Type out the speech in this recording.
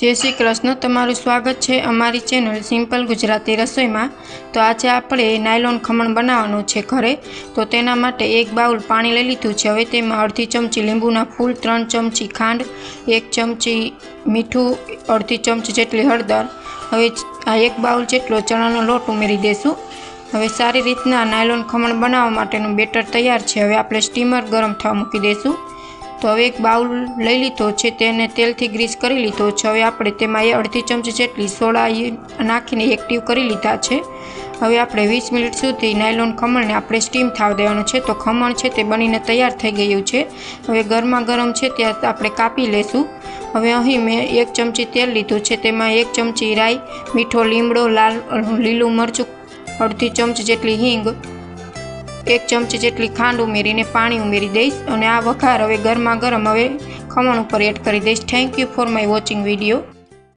જય શ્રી કૃષ્ણ, તમારું સ્વાગત છે અમારી ચેનલ સિમ્પલ ગુજરાતી રસોઈમાં. તો આજે આપણે નાયલોન ખમણ બનાવવાનું છે ઘરે. તો તેના માટે એક બાઉલ પાણી લઈ લીધું છે. હવે તેમાં અડધી ચમચી લીંબુના ફૂલ, ત્રણ ચમચી ખાંડ, એક ચમચી મીઠું, અડધી ચમચી જેટલી હળદર. હવે આ એક બાઉલ જેટલો ચણાનો લોટ ઉમેરી દેશું. હવે સારી રીતના નાયલોન ખમણ બનાવવા માટેનું બેટર તૈયાર છે. હવે આપણે સ્ટીમર ગરમ થવા મૂકી દઈશું તો હવે એક બાઉલ લઈ લીધો છે, તેને તેલથી ગ્રીસ કરી લીધો છે. હવે આપણે તેમાં એ અડધી ચમચી જેટલી સોડા નાખીને એક્ટિવ કરી લીધા છે. હવે આપણે વીસ મિનિટ સુધી નાયલોન ખમણને આપણે સ્ટીમ થવા દેવાનું છે. તો ખમણ છે તે બનીને તૈયાર થઈ ગયું છે. હવે ગરમા ગરમ છે ત્યાં આપણે કાપી લેશું. હવે અહીં મેં એક ચમચી તેલ લીધું છે. તેમાં એક ચમચી રાઈ, મીઠો લીમડો, લાલ, લીલું મરચું, અડધી ચમચી જેટલી હિંગ એક ચમચી જેટલી ખાંડ ઉમેરીને પાણી ઉમેરી દઈશ અને આ વઘાર હવે ગરમા ગરમ હવે ખમણ ઉપર એડ કરી દઈશ. Thank you for my watching video